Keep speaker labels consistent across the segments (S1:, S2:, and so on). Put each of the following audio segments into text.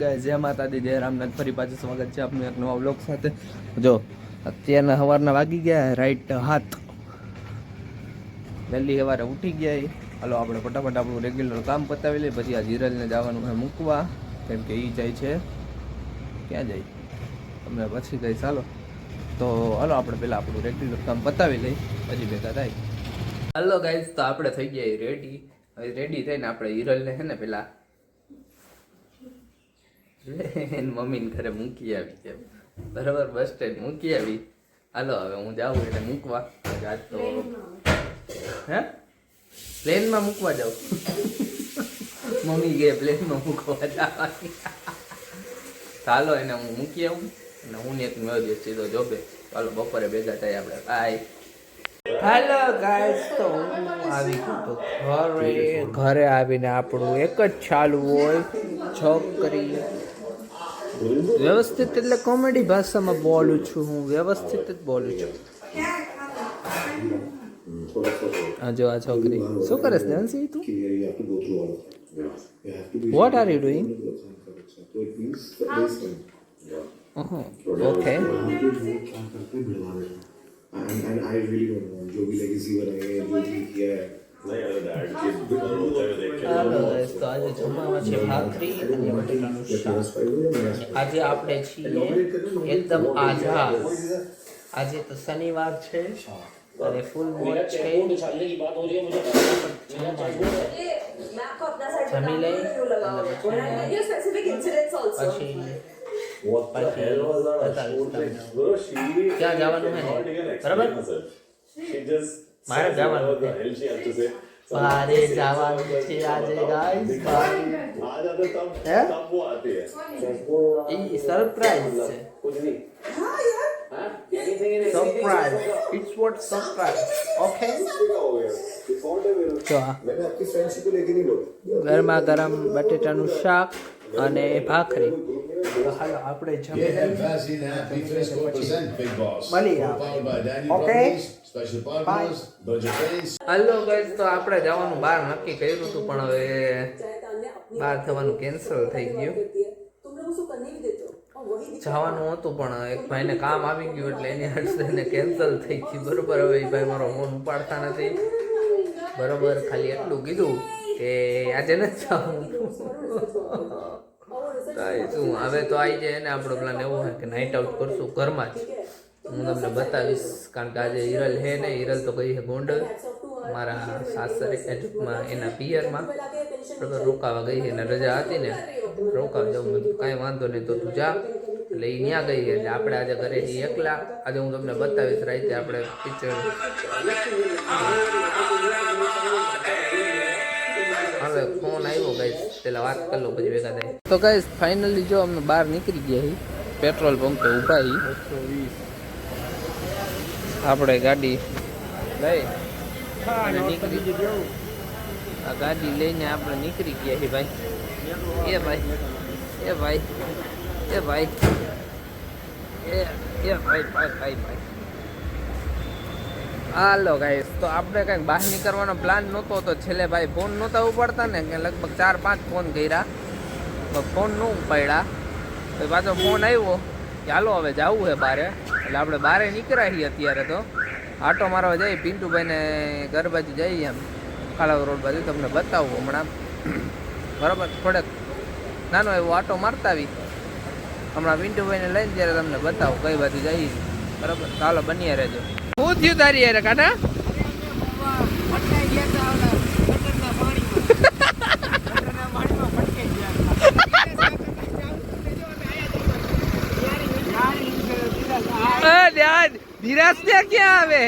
S1: જય માતાજી જય રામનાથ. ફરી પાછું સ્વાગત છે આપનું એક નવા બ્લોગ સાથે. જો, અત્યારના સવારના વાગી ગયા રાઈટ હાથ. વહેલી સવારે ઉઠી ગયા. હાલો, આપણે ફટાફટ આપણું રેગ્યુલર કામ પતાવી લઈએ. પછી આ જીરલને જવાનું હોય મૂકવા. કેમ કે એ જાય છે. ક્યાં જાય? તમને પછી કઈ ચાલો. તો હાલો, આપણે પહેલાં આપણું રેગ્યુલર કામ પતાવી લઈ પછી ભેગા થાય. હાલો ગાઈઝ તો આપણે થઈ ગયા રેડી રેડી થઈને આપણે હિરલને છે ને પેલા એની મમ્મીને ઘરે મૂકી આવી છે બરાબર, બસ સ્ટેન્ડ મૂકી આવી. હાલો, હવે હું જાઉં એને મૂકવા. આજે તો હે? પ્લેનમાં મૂકવા જાઉં? મમ્મી કે પ્લેનમાં મૂકવા જવાની. ચાલો એને હું મૂકી આવું. અને હું ને એક મેળવી સીધો જોબે. ચાલો બપોરે ભેગા થાય આપણે. બાય હેલો ગાઈસ તો હું આવી ગયો ઘરે. ઘરે આવીને આપણું એક જ ચાલુ હોય. છોકરી વ્યવસ્થિત એટલે કોમેડી ભાષામાં બોલું છું હું વ્યવસ્થિત જ બોલું છું આ જો આ છોકરી શું કરે છે નેન્સી તું
S2: you have to go through all of that. Yeah. You have to be.
S1: What are you doing
S2: So it means the basement.
S1: Okay
S2: यहाँ पे वो क्या करते हैं भिड़वा देते हैं. And, and I really don't know जो भी legacy बनाए हैं जो भी किया है
S1: ચાલો guys, તો આજે જમવામાં છે ભાખરી અને બટેટાનું શાક. આજે આપણે છીએ એકદમ આજા આજે તો શનિવાર છે અને ફૂલ મોજ છે.
S3: જમી લઈ
S1: પછી ક્યાં જવાનું હે બરાબર? મારે જવાનું છે મારે જવાનું છે આજે ગાઈસ હે ઈ સરપ્રાઈઝ છે surprise it's what surprise okay જો આ
S2: मैंने आपकी फ्रेंडशिप को लेके नहीं बोला
S1: ગરમા ગરમ બટેટાનું શાક અને ભાખરી તો હાલો આપણે જમી
S4: Yeah,
S1: લઈએ. હલો તો આપણે જવાનું બહાર નક્કી કર્યું હતું પણ હવે બહાર થવાનું કેન્સલ થઈ ગયું. જવાનું હતું પણ એક ભાઈને કામ આવી ગયું એટલે એની હાટને કેન્સલ થઈ ગયું. બરોબર હવે એ ભાઈ મારો મોન ઉપાડતા નથી. બરોબર ખાલી એટલું કીધું કે આજે નથી જવાનું. શું હવે તો આવી જાય ને આપણો પ્લાન એવો હોય કે નાઇટ આઉટ કરશું ઘરમાં જ. હું તમને બતાવીશ, કારણ કે આજે હિરલ હે ને, હિરલ તો છે ગોંડલ મારા સાસરે એજમાં એના પિયરમાં. બરાબર રોકાવા ગઈ અને રજા હતી ને, રોકાવા જવું બધું કાંઈ વાંધો નહીં, તો તું જા. એટલે એ ત્યાં ગઈ એટલે આપણે આજે ઘરે છીએ એકલા. આજે હું તમને બતાવીશ રાતે આપણે પિક્ચર હવે ફોન આવ્યો ગાઈસ પેલા વાત કરી લો પછી ભેગા થાય. તો ગાઈસ ફાઇનલી જો અમે બહાર નીકળી ગયા પેટ્રોલ પંપે ઊભા છીએ આપણે ગાડી લઈ અને નીકળી. આ ગાડી લઈને આપણે નીકળી ગયા છીએ ભાઈ. એ ભાઈ એ ભાઈ એ ભાઈ એ એ ભાઈ ભાઈ ભાઈ ભાઈ. હાલો ગાઈસ તો આપણે કંઈક બહાર નીકળવાનો પ્લાન નહોતો તો છેલ્લે ભાઈ ફોન નહોતા ઉપાડતા ને કે લગભગ ચાર પાંચ ફોન કર્યા. તો ફોન ન ઉપાડ્યા. તો પાછો ફોન આવ્યો. હાલો, હવે જવું છે બારે. એટલે આપણે બારે નીકળ્યા છીએ અત્યારે તો. આટો મારવા જઈએ, પિન્ટુભાઈને ઘર બાજુ જઈએ એમ. કાલાવ રોડ બાજુ, તમને બતાવું હમણાં. બરાબર, થોડેક નાનો એવો આટો મારતા આવી. હમણાં પિન્ટુભાઈને લઈને ત્યારે તમને બતાવું, કઈ બાજુ જઈએ. બરાબર ચાલો બનીએ રહેજો. શું થયું તારી યાર કાના ધીરાજ ક્યાં આવે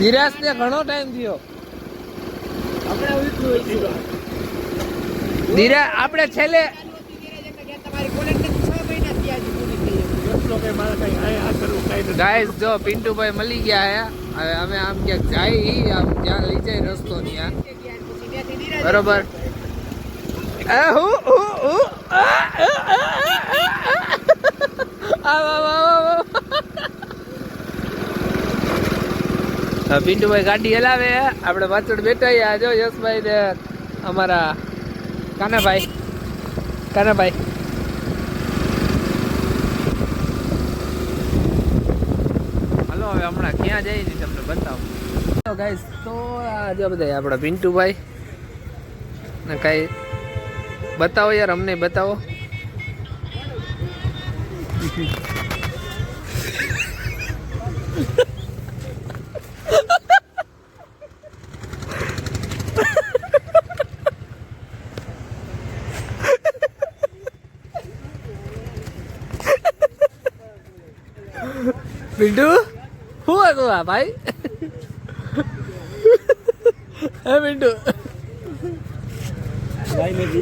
S1: ધીરાજ ને ઘણો ટાઈમ થયો. ધીરા આપણે છેલ્લે જો પિન્ટુભાઈ મળી ગયા હે. હવે અમે આમ ક્યાંક જાય આમ જ્યાં લઈ જાય રસ્તો ત્યાં. બરોબર. પિન્ટુભાઈ ગાડી હલાવે. આપણે પાછળ બેઠા. આ જો યશભાઈ ને અમારા કાનાભાઈ. કાનાભાઈ. હલો, હવે હમણાં ક્યાં જઈએ તમને બતાવું. ગાઈસ તો આ જો બધા આપણા પિન્ટુભાઈ ને કાંઈ બતાવો યાર અમને બતાવો. બિંડુ શું હતું આ ભાઈ? હે પિન્ટુ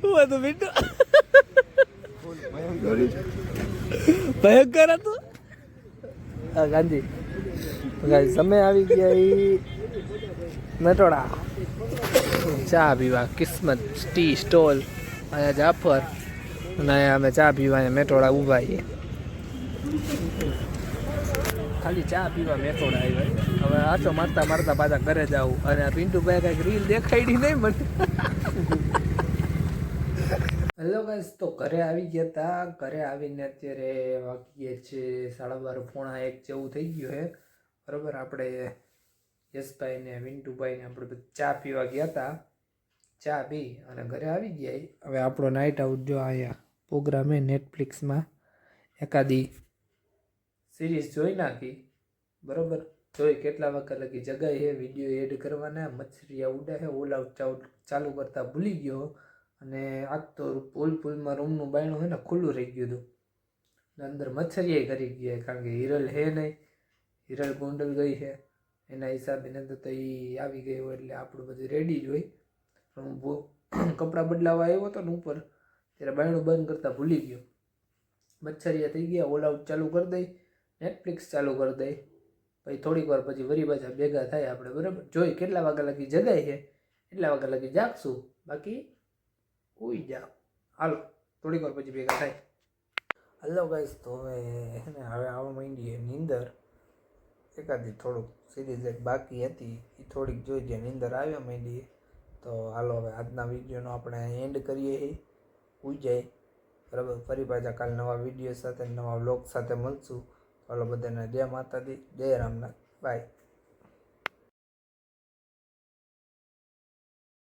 S1: શું હતું પિન્ટુ ભયંકર હતું હા ગાંધી ગાંધી સમય આવી ગયા એ નટોડા ચા પીવા કિસ્મત ટી સ્ટોલ અહીંયા જાફર અને અહીંયા અમે ચા પીવા મેટોડા ઊભા છીએ ખાલી ચા પીવા મેટોડા આવ્યા હવે આટો મારતા મારતા પાછા ઘરે જાવું અને આ પિન્ટુભાઈ કાંઈક રીલ દેખાડી નહીં મને. હેલો ગાઈસ તો ઘરે આવી ગયા હતા ઘરે આવીને અત્યારે વાગીએ છે સાડા બાર, પોણા એક જેવું થઈ ગયું હે. બરાબર, આપણે યશભાઈને વિન્ટુભાઈને આપણે ચા પીવા ગયા હતા ચા પી અને ઘરે આવી ગયા. હવે આપણો નાઇટ આઉટ જો અહીંયા પ્રોગ્રામ હે નેટફ્લિક્સમાં એકાદી સિરીઝ જોઈ નાખી. બરાબર? જોઈ કેટલા વખત લગી જગાઈ હે વીડિયો એડ કરવાના, મચ્છરિયા ઉડે હે, ઓલ આઉટ ચાલુ કરતાં ભૂલી ગયો અને આજ તો પુલ, પુલમાં રૂમનું બાયણું હે ને ખુલ્લું રહી ગયું હતું. અંદર મચ્છરિયાઈ કરી ગયા, કારણ કે હિરલ હે નહીં. હિરલ ગોંડલ ગઈ છે એના હિસાબે અંદર તો એ આવી ગયો એટલે આપણું બધું રેડી જ હોય. હું કપડાં બદલાવા આવ્યો હતો ને ઉપર, ત્યારે બાયણું બંધ કરતાં ભૂલી ગયો. મચ્છરિયા થઈ ગયા, ઓલ આઉટ ચાલુ કરી દઈ. નેટફ્લિક્સ ચાલુ કરી દઈ પછી થોડીક વાર પછી વરી પાછા ભેગા થાય આપણે, બરાબર? જોઈ કેટલા વાગ્યા લગી જગાય છે, એટલા વાગ્યા લગી જાગશું. બાકી ઉઈ જા હાલો, થોડીક વાર પછી ભેગા થાય. હલો ગાઈસ તો હવે ને હવે આવવા માંડીએ નીંદર એકાદી થોડુંક સિરીઝ એક બાકી હતી, એ થોડીક જોઈ જાય નીંદર આવ્યા માંડીએ. તો હાલો હવે આજના વિડીયોનો આપણે એન્ડ કરીએ ઉઈ જાય. બરાબર? ફરી પાછા કાલ નવા વીડિયો સાથે, નવા વ્લોગ સાથે મળશું. ચાલો બધાને જય માતાજી જય રામનાથ બાય.